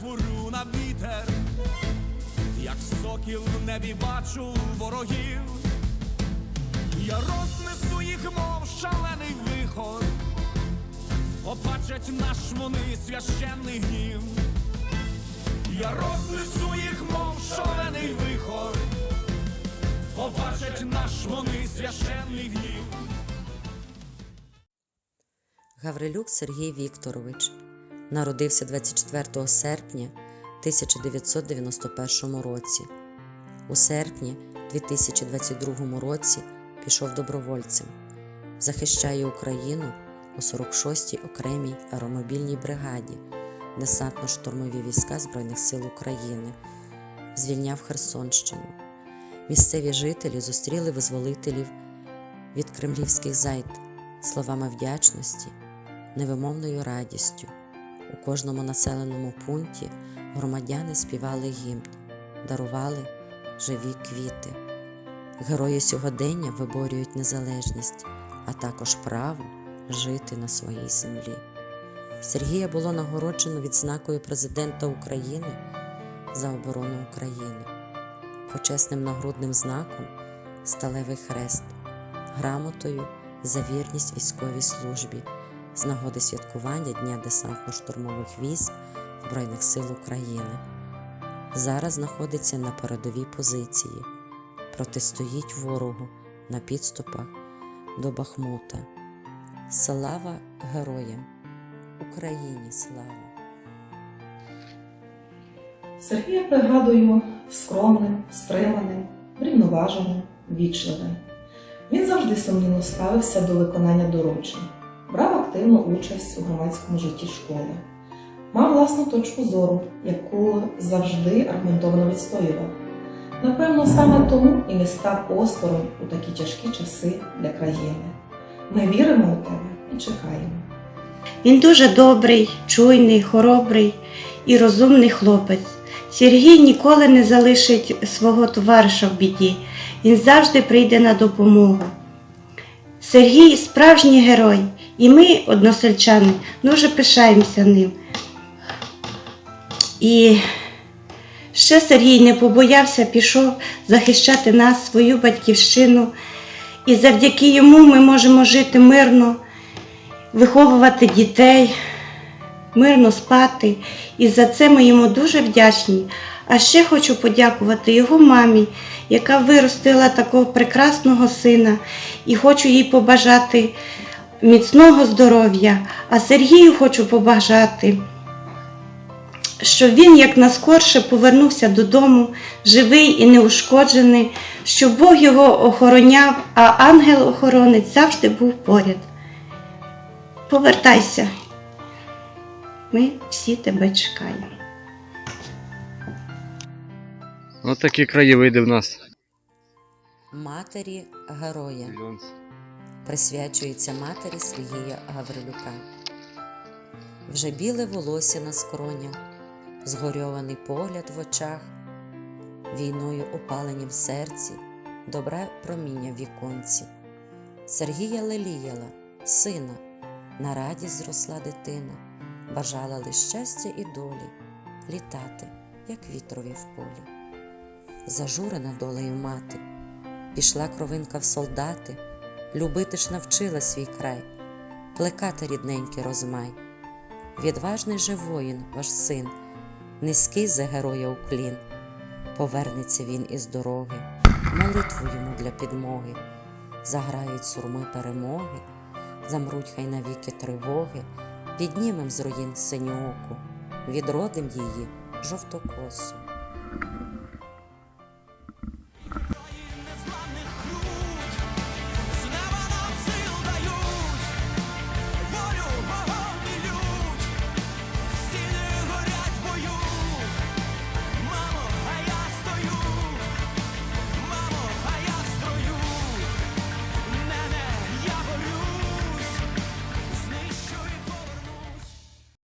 творю на вітер, як сокіл в небі бачу ворогів. Я рознесу їх, мов шалений вихор, побачать наш вони священний гнів. Я рознесу їх, мов шалений вихор, побачать наш вони священний гнів. Гаврилюк Сергій Вікторович народився 24 серпня 1991 році. У серпні 2022 році пішов добровольцем. Захищає Україну у 46-й окремій аеромобільній бригаді, десантно-штурмові війська Збройних сил України, звільняв Херсонщину. Місцеві жителі зустріли визволителів від кремлівських зайд словами вдячності, невимовною радістю. У кожному населеному пункті громадяни співали гімн, дарували живі квіти. Герої сьогодення виборюють незалежність, а також право жити на своїй землі. Сергія було нагороджено відзнакою президента України за оборону України, почесним нагрудним знаком Сталевий хрест, грамотою за вірність військовій службі з нагоди святкування Дня десантно-штурмових військ Збройних сил України. Зараз знаходиться на передовій позиції, протистоїть ворогу на підступах до Бахмута. Слава героям! Україні слава! Сергія пригадую скромним, стриманим, врівноваженим, вічливим. Він завжди сумлінно ставився до виконання доручень, активну участь у громадському житті школи, мав власну точку зору, яку завжди аргументовано відстоював. Напевно, саме тому і не став осторонь у такі тяжкі часи для країни. Ми віримо у тебе і чекаємо. Він дуже добрий, чуйний, хоробрий і розумний хлопець. Сергій ніколи не залишить свого товариша в біді. Він завжди прийде на допомогу. Сергій справжній герой, і ми, односельчани, дуже пишаємося ним. І ще Сергій не побоявся, пішов захищати нас, свою батьківщину. І завдяки йому ми можемо жити мирно, виховувати дітей, мирно спати. І за це ми йому дуже вдячні. А ще хочу подякувати його мамі, яка виростила такого прекрасного сина, і хочу їй побажати міцного здоров'я. А Сергію хочу побажати, щоб він якнаскорше повернувся додому, живий і неушкоджений, щоб Бог його охороняв, а ангел-охоронець завжди був поряд. Повертайся. Ми всі тебе чекаємо. Ось такі краєвиди в нас. Матері героя присвячується матері Сергія Гаврилюка. Вже біле волосся на скронях, згорьований погляд в очах, війною опалені в серці, добре проміння в віконці. Сергія леліяла, сина, на радість зросла дитина, бажала лиш щастя і долі, літати, як вітрові в полі. Зажурена долею мати, пішла кровинка в солдати, любити ж навчила свій край, плекати рідненький розмай. Відважний же воїн, ваш син, низький за героя уклін. Повернеться він із дороги, молитву йому для підмоги, заграють сурми перемоги, замруть хай навіки тривоги, піднімем з руїн синю оку, відродим її жовтокосу.